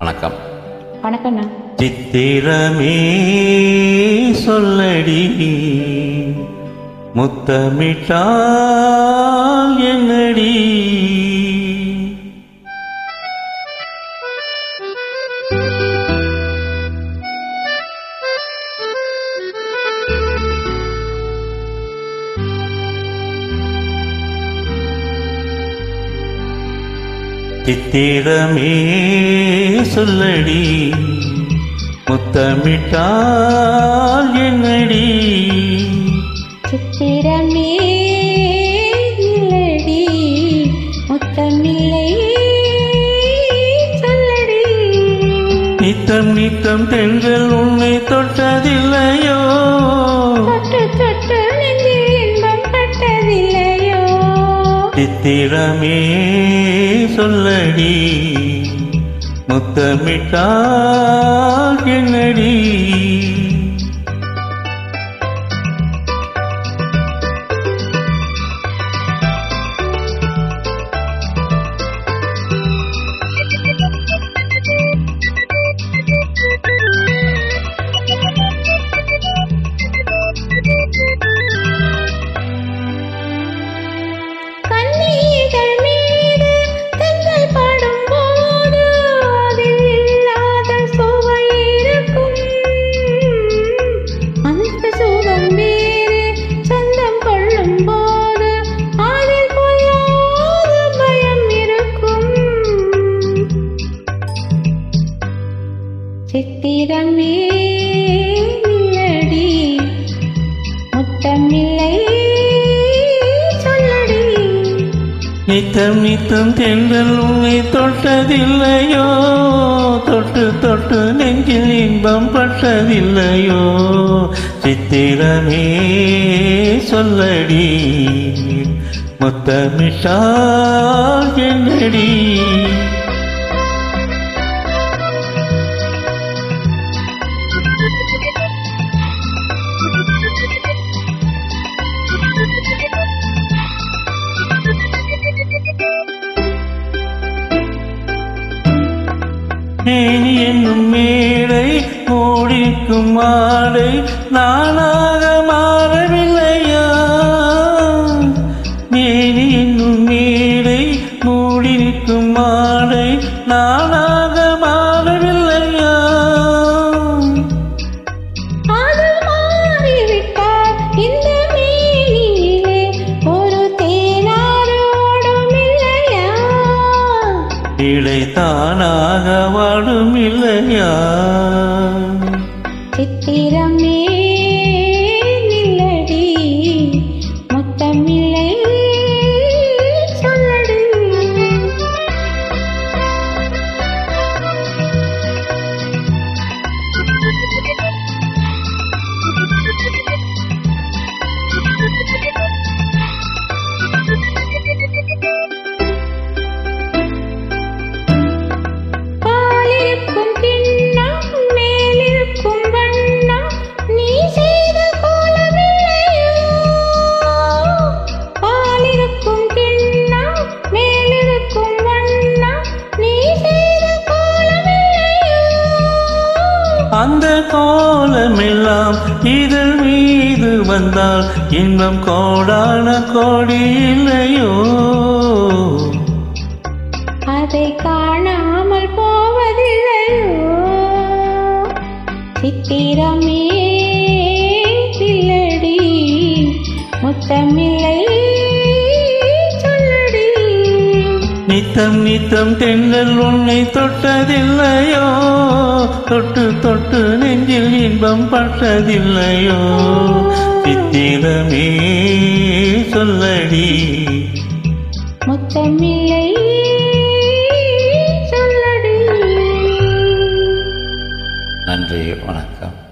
வணக்கம். வணக்கண்ணா சித்திரமே சொல்லடி முத்தமிட்டால் என்னடி? சித்திரமே சொல்லடி முத்தமிட்டால் என்னடி? சித்திரமே இல்லடி முத்தமில்லை சொல்லடி. நித்தம் நித்தம் தென்றல் உன்னை தொட்டதில்லையோ? சித்திரமே சொல்லடி முத்தமிட்டால் என்னடி நித்தமில்லை சொல்லடி. நித்தம் நித்தம் தென்றல் உன்னை தொட்டதில்லையோ? தொட்டு தொட்டு நெஞ்சில் இன்பம் பட்டதில்லையோ? சித்திரமே சொல்லடி முத்தமிட்டால் என்னடி? மேனி என்னும் மேடை ஓடிக்கும் மாடை நானாக மாறவில்லையா? மேனி என்னும் மேடை மூடிக்கும் மாடை நானாக இடை தானாக வாடும் இல்லையா? சித்திரமே கோலமெல்லாம் இதழ் மீது வந்தால் இன்பம் கோடான கோடி இல்லையோ? அதை காணாமல் போவதில்லையோ? சித்திரமே இல்லடி முத்தமில்லை நித்தம் நித்தம் தென்றல் உன்னை தொட்டதில்லையோ? தொட்டு தொட்டு நெஞ்சில் இன்பம் பட்டதில்லையோ? சித்திரமே சொல்லடி. முத்தமில்லை சொல்லடி. நன்றி வணக்கம்.